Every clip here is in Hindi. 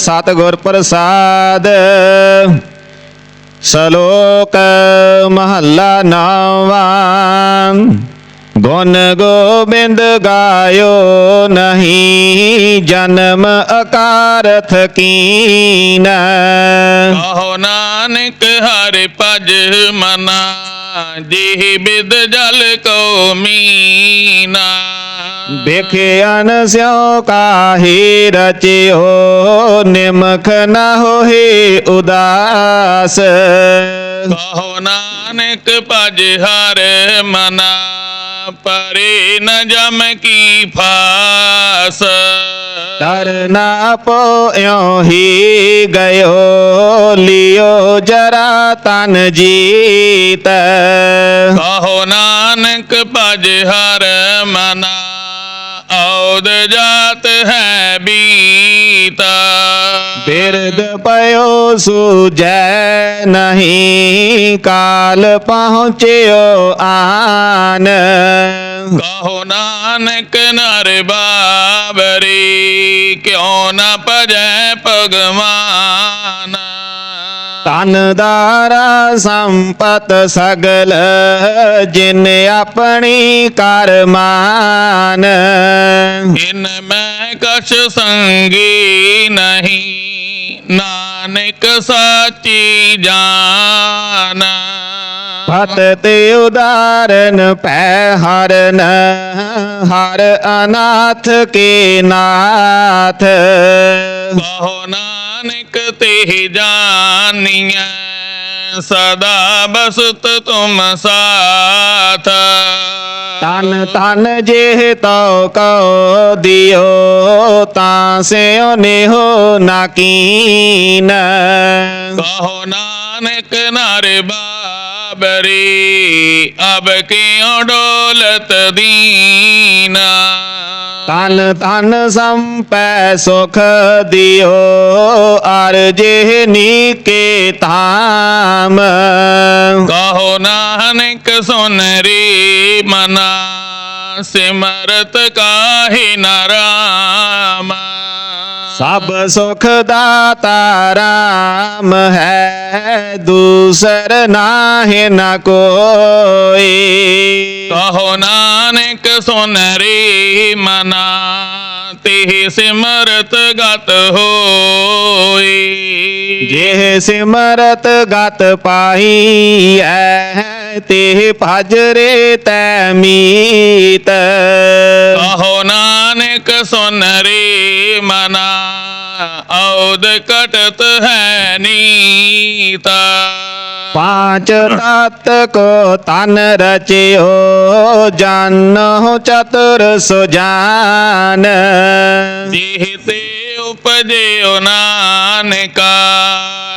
ਸਤਿਗੁਰ ਪ੍ਰਸਾਦ ਸ਼ਲੋਕ ਮਹੱਲਾ ਨਾਵਾਂ ਗੁਣ ਗੋਬਿੰਦ ਗਾਇਓ ਨਹੀਂ ਜਨਮ ਅਕਾਰਥ ਕੀਨ ਕਹੋ ਨਾਨਕ ਹਰਿ ਭਜ ਮਨਾ ਜਿਹ ਬਿਦ ਜਲ ਕੋ ਮੀਨਾ बेखियन स्यो काही रचियो निमख न होहि उदास। कहो नानक पज हर मना परी न जम की फास। डरना पो यो ही गयो लियो जरा तन जीत। कहो नानक पज हर मना औद जात है बीता। बिरद पयो सुजय नहीं काल पहुँचो आन। कहो नानक नर बाबरी क्यों न पजय पगमान ਤਨ ਦਾਰਾ ਸੰਪਤ ਸਗਲ ਜਿਨ ਆਪਣੀ ਕਰਮਾਨ ਇਨ ਮੈਂ ਕਛ ਸੰਗੀ ਨਹੀਂ ਨਾਨਕ ਸਾਚੀ ਜਾਨ। ਫਤ ਤੇ ਉਦਾਰਨ ਪੈ ਹਰਨ ਹਰ ਅਨਾਥ ਕੇ ਨਾਥ। ਕਹੋ ਨਾਨਕ ਤੇ ਜਾਨੀਐ ਸਦਾ ਬਸਤ ਤੁਮ ਸਾਥ ਤਨ ਤਨ ਜੇ ਤਉ ਕਉ ਦਿਓ ਤਾਂ ਸਿਉ ਨਿਹੋ ਨਾ ਕੀਨ ਕਹੋ ਨਾਨਕ ਨਰ ਬਾਬਰੀ ਅਬ ਕਿਉ ਡੋਲਤ ਦੀਨਾ ਤਨ ਤਨ ਸੰਪੈ ਸੁਖ ਦਿਓ ਅਰ ਜੇ ਨੀਕੇ ਧਾਮ ਕਹੋ ਨਾਨਕ ਸੁਨ ਰੇ ਮਨਾ ਸਿਮਰਤ ਕਾਹਿ ਨਰਾਮ सब सुख दाता राम है दूसर नाहे न ना कोई। कहो नानक सुनरी मना तिह सिमरत गत हो जिह सिमरत गत पाई है ਤੇ ਭਜ ਰੇ ਤੈ ਮੀਤ ਕਹੋ ਨਾਨਕ ਸੁਨ ਰੇ ਮਨਾ ਔਦ ਕਟਤ ਹੈ ਨੀਤਾ ਪਾਂਚ ਤਤ ਕੋ ਤਨ ਰਚਿਓ ਜਾਨੋ ਚਤੁਰ ਸੁਜਾਨ ਦੇਹ ਤੇ ਉਪਜਿਓ ਨਾਨਕਾ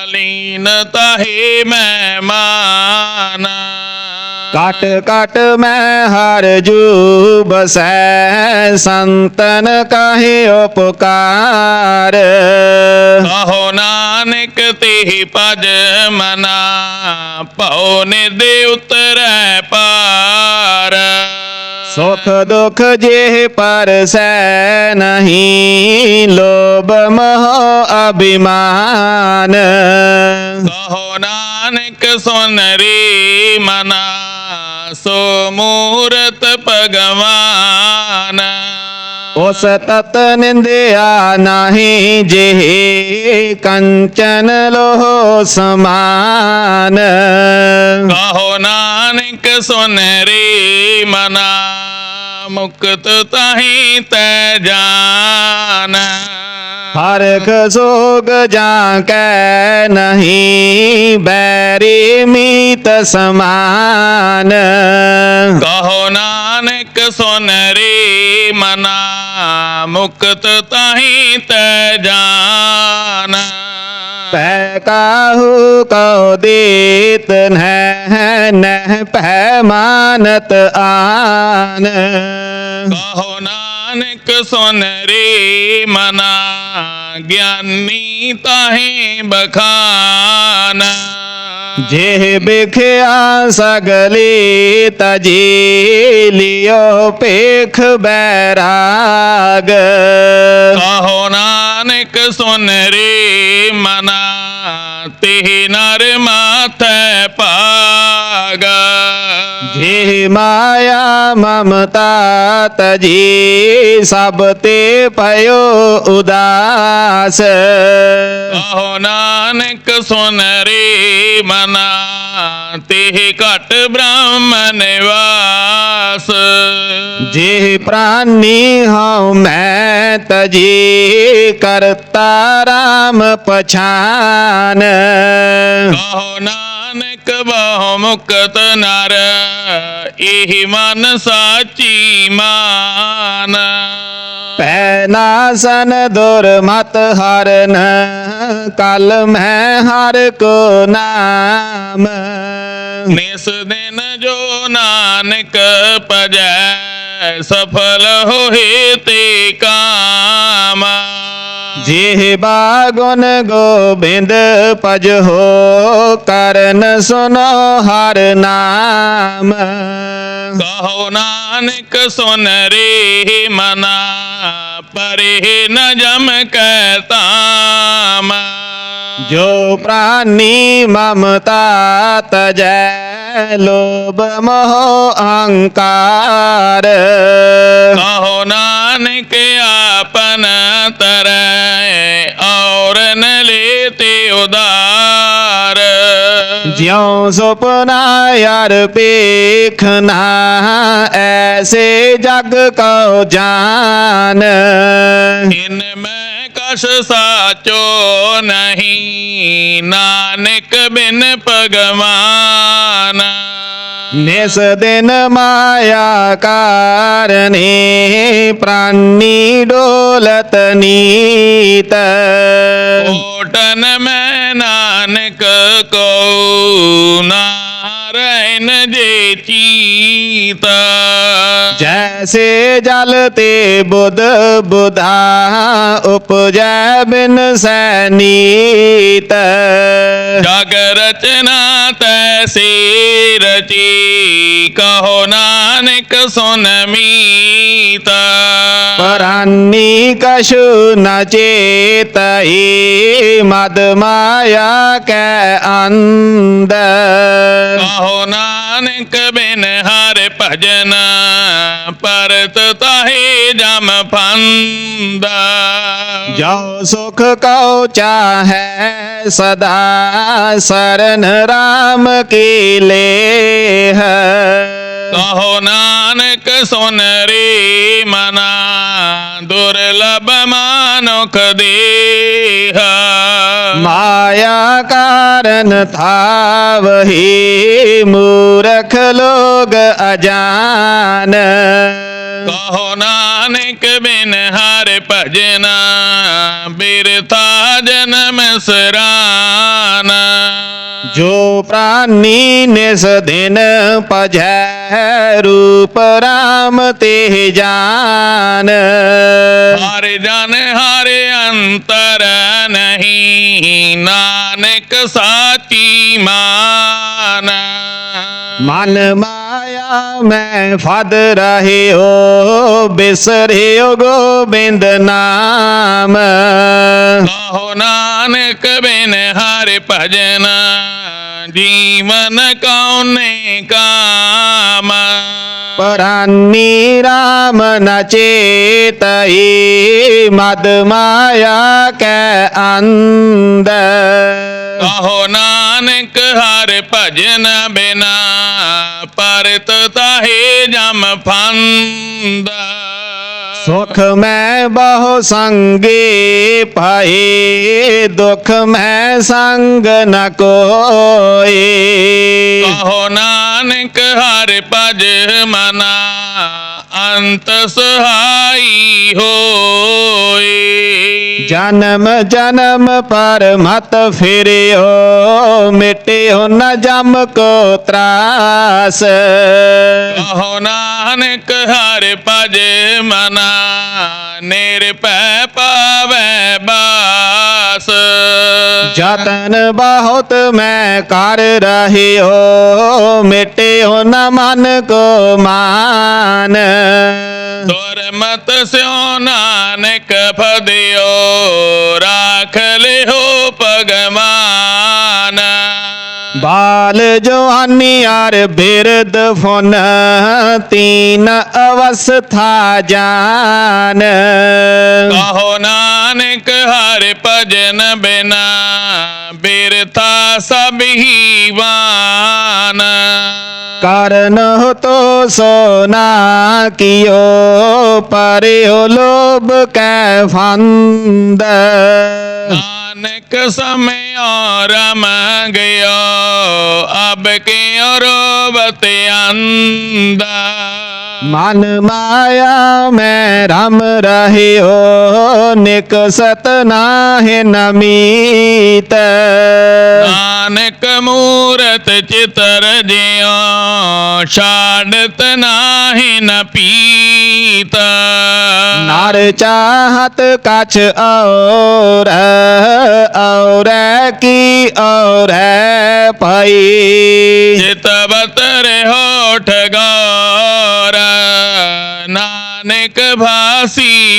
ਲੀਨ ਤਾਹੇ ਮੈਂ ਮਾਨ। ਕਟ ਕਟ ਮੈਂ ਹਰ ਜੂ ਬਸੈ ਸੰਤਨ ਕਾਹੇ ਉਪਕਾਰ। ਕਹੋ ਨਾਨਕ ਤੇ ਭਜ ਮਨਾ ਭਉ ਨਿਦੇ ਉਤਰੈ ਪਾਰ। सुख दुख जे पर नहीं लोभ मोह अभिमान। कहो, नानक सुनरी मना सो मूरत भगवान। ਉਸ ਤਤ ਨਿੰਦਿਆ ਨਹੀਂ ਜਿਹੇ ਕੰਚਨ ਲੋਹ ਸਮਾਨ। ਕਹੋ ਨਾਨਕ ਸੁਨਰੀ ਮਨਾ, ਮੁਕਤ ਤਾਹੀ ਤੈ ਜਾਨ। हर खोग जा नहीं बैरी मीत समान। कहो नानक सोनरी मना मुक्त तही तान पैकाहू कौ देत नह पैमानत आन। कहो नानक सोनरी मना ज्ञानी ताहे बखाना। जे बिखया सगली तजी लियो पेख बैराग। कहो नानक सुन रे मना तिह नर माथ पा जे माया ममता तजी सब ते पयो उदास। कहो नानक सुनरे मना तेह घट ब्राह्मण वास। जे प्राणी हूँ मैं तजी करता राम पछान। कहो ना ਨਾਨਕ ਬਹੁ ਮੁਕਤ ਨਰ ਇਹ ਮਨ ਸਾਚੀ ਮਾਨ ਪੈ ਨਾਸਨ ਦੁਰਮਤ ਹਰਨ ਕਲ ਮੈਂ ਹਰ ਕੋ ਨਾਮ ਨਿਸ ਦਿਨ ਜੋ ਨਾਨਕ ਭਜੈ ਸਫਲ ਹੋਏ ਤੇ ਕਾਮ जिहबा गुन गोविंद पज हो करन सुनो हर नाम। कहो नानक सुन रे मना पर न जम कहताम जो प्राणी ममता तजय लोभ मोह अंकार कहो नानक तर और न लेते उदार। ज्यो सपना यार पेखना ऐसे जग को जान। इनमें कश साचो नहीं नानक बिन भगवान। नेस देन माया कारणे प्राणी डोलत नीत ओटन में नानक को चीता जैसे जलते बुध बुधा उपजय बिन सैनीत। जग रचना तैसे रची कहो ना कसून मीत। कशु न चेतई मद माया के अंद कहो नानक बिन हर भजन पर जम फंद जो सुख कौ चाहे सदा शरण राम की ले है कहो नानक सोनरी मना दुर्लभ मानोख देह। माया कारण था वही मूर्ख लोग अजान। कहो नानक बिन हर भजना बिरथा जन्म सरा प्राणी निस दिन पजह रूप राम ते जान। हर जन हर अंतर नहीं नानक साची मान। मन माया मैं फद रहे हो बिसरे हो नाम। कहो नानक बिन हर भजना। ਕੌਨੇ ਕਾਮ ਪਰਾਨੀ ਰਾਮ ਨ ਚੇਤਈ ਮਦ ਮਾਇਆ ਕੈ ਅੰਦ ਕਹੋ ਨਾਨਕ ਹਰ ਭਜਨ ਬਿਨਾ ਪਰਤ ਤਾਹੇ ਜਮ ਫੰਦਾ सुख में बहु संगी पाई दुख में संग न कोई। नानक हर पज मना अंत सुहाई हो जन्म जन्म पर मत फिर मिट्टी हो न जम को त्रास। हो नानक हर पज मन बहुत मैं कर रही हो। मिटे हो न मन को मान। मत स्यो नानक फदियो राख ले हो पगमान। बाल जवानी यार बिरद फ़ोन तीन अवस्था जान। कहो नानक हर भजन बिना। बिरता सब ही वान। कारण हो तो सोना कियो पर लोभ के फंद। नानक समय और गयो अब के और बते अंदा मन माया मैं रम रहे हो निक सत है नमीत नानक मूरत चितर जियो शाडत नाही न पीत। नार चाहत कछ और और की और पई। चितबत रे होठ गा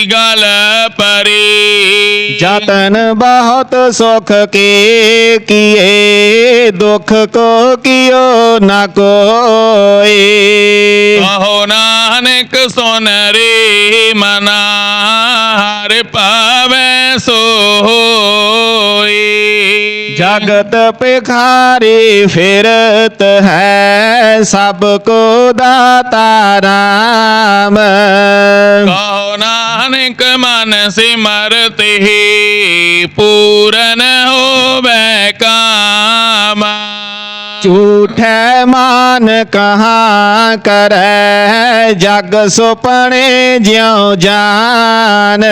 गल परी। जतन बहुत सुख के किए दुख को कियो न कोई। कहो नानक सुन रे मना हर पावे सो जगत पिखारी फिरत है सबको दाता राम। कहो ना नानक मन सिमरते ही पूरन हो काम। झूठ मान कहाँ कर जग सुपने ज्यो जान।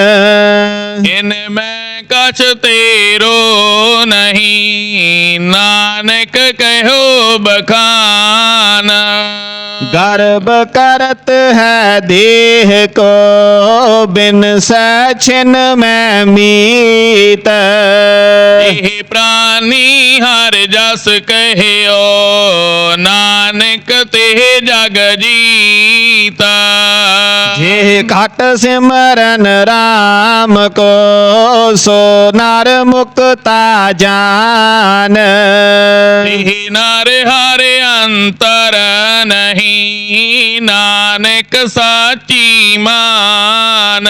इनमें कछ तेरो नहीं नानक कहो बखान। गर्व करत है देह को बिन सचिन में मीत। प्राणी हर जस कहे ओ नानक ते जग जीता। जे घट सिमरन राम को सो नर मुक्ता जान। नर हर अंतर नहीं नानक साची मान।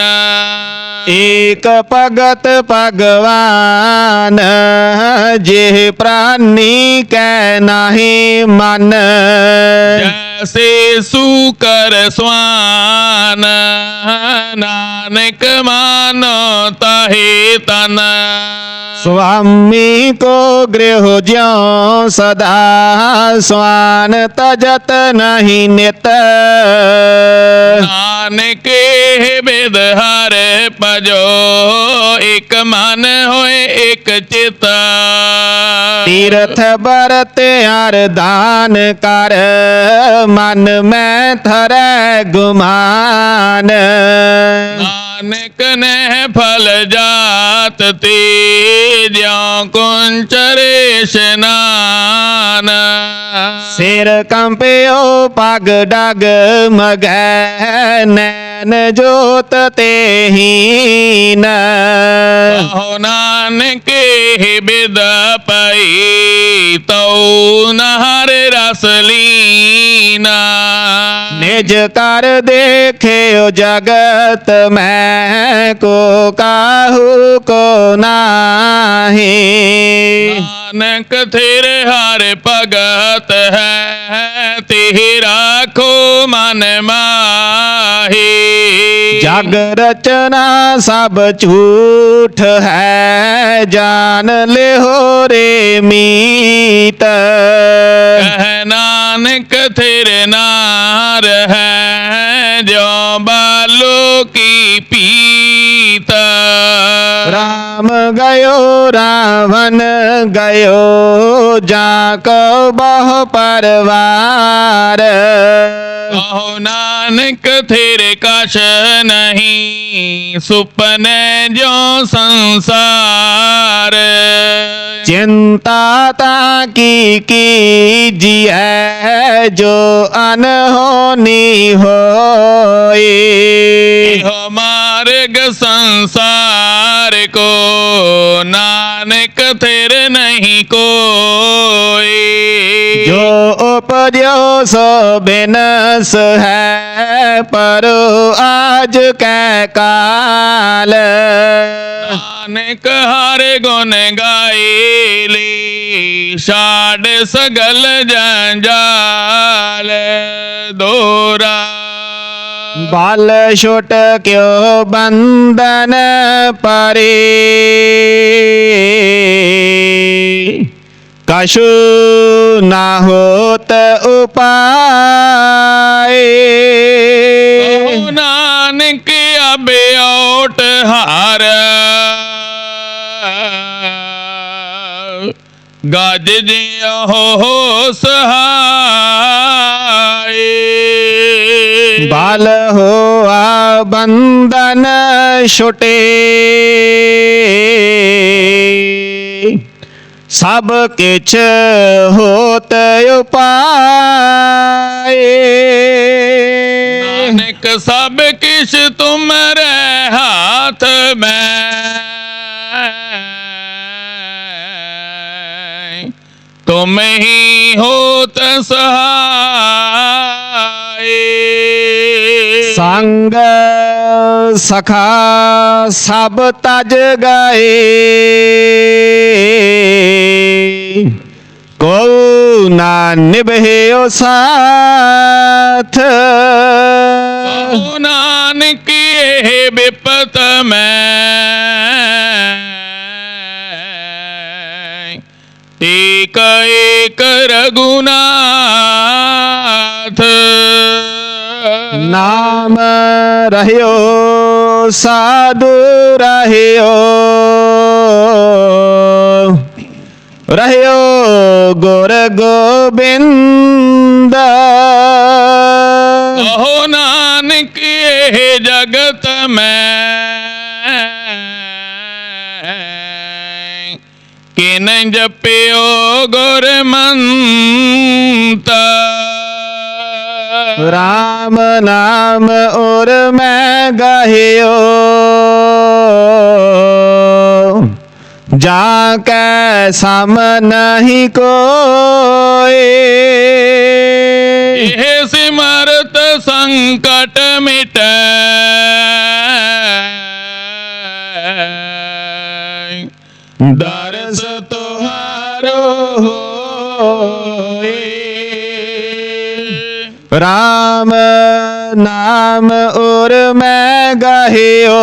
एक भगत भगवान जे प्राणी कै नाही मन। से सुकर स्वान नानक मानो तहे तन। स्वामी को गृह ज्यो सदा स्वान तजत नहीं नित। नानक ਇਹ ਬਿਦ ਹਰ ਭਜੋ ਇਕ ਮਨ ਹੋਏ ਇਕ ਚਿਤ तीर्थ बरत हर दान कर मन में थरै गुमान ਨਾਨਕ ਨੇ ਫਲ ਜਾਤ ਤੇ ਜਿਉ ਕੁੰਚਰੇ ਇਸ਼ਨਾਨ सिर कंपियो पग डग मगै ज्ञान जोत ते न। हो बिद पई तो नहर रसलीना निज कर देखे जगत में को काहू को नानक थिर हर भगत है तिहरा राखो मन मा। जग रचना सब झूठ है, जान ले हो रे मीत। नानक तेरे नार है, जो बा राम गयो, रावण गयो, जाको बह परवार। कहो नानक थिर कश नहीं, सुपने जो संसार। चिंता ताकी कीजिए जो अनहोनी हो मार्ग संसार को नानक तेरे नहीं को जो उपजो सो बिनस है पर आज कै काल। नानक हर गुण गाइली छाड़ सगल जंजाल। दोरा। बाल छोट क्यों बंधन परे? कशु न होत उपाय कहो नानक अब ओट हार गज जियो हो सहाय बाल हो बंधन छोटे सब किछ होत उपाय। नानक सब किछ रे हाथ में। तुम ही होत सहाय। संग सखा सब तज गए। को ना निभे साथ। कहो नानक विपत में। एक एक रघुनाथ नाम रहियो साधु रहियो। रहियो गुर गोविंद। हो नानक जगत में किन जपियो गुर राम नाम और मैं गहियो। जाके सम नहीं कोई। सिमरत संकट मिट। राम नाम और मैं गहियो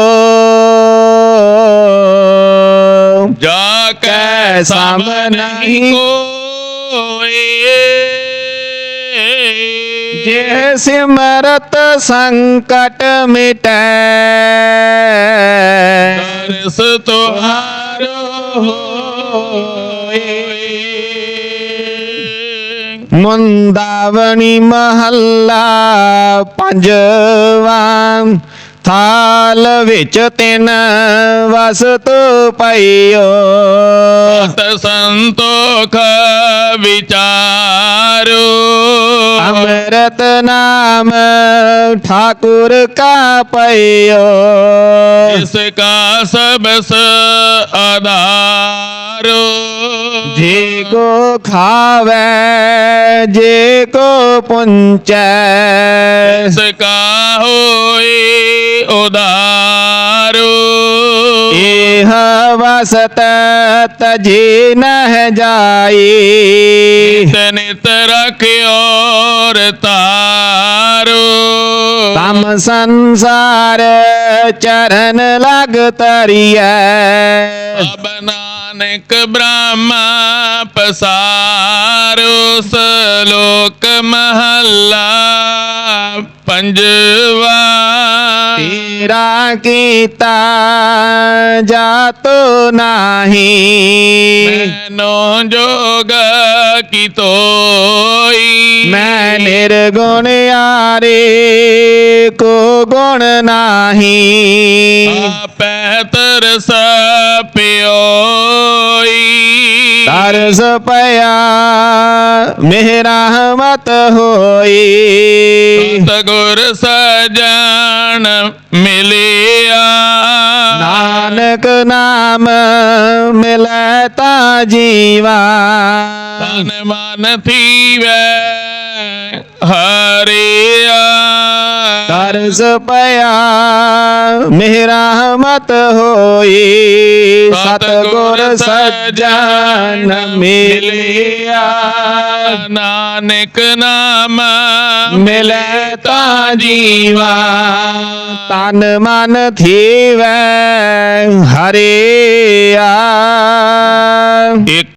जाके सम नहीं कोई। जे सिमरत संकट मिटै। दर्श तुहारो होए। मुंदावनी महला पंजवा थाल विच तिन बस तू पइयो संतोख विचारू। अमृत ना नाम ठाकुर का पयो इसका सब आधार जे को खावे जे को पुंच। इसका हो उदारो। एह वसत न जाई। नित रख और तार। ਮਾਰੋ ਤਮ ਸੰਸਾਰ ਚਰਨ ਲਗ ਤਰੀਐ ਸਭ ਨਾਨਕ ਬ੍ਰਹਮ ਪਸਾਰੋ ਸਲੋਕ ਮਹੱਲਾ। पंजवा। तेरा कीता जातो नाही। जोग की तो मैं निर्गुण यारे को गुण नाही। पैतर सपियोई तरस पया मेरा मत होई। तो गुर सजन मिलिया। नानक नाम मिलता जीवा। तन मन थी हरिया। अर्ज़ पया मेरा मत होई। सतगुर सज्जन मिलिया। नानक नाम मिलता जीवा। तन मन थी वै हरिया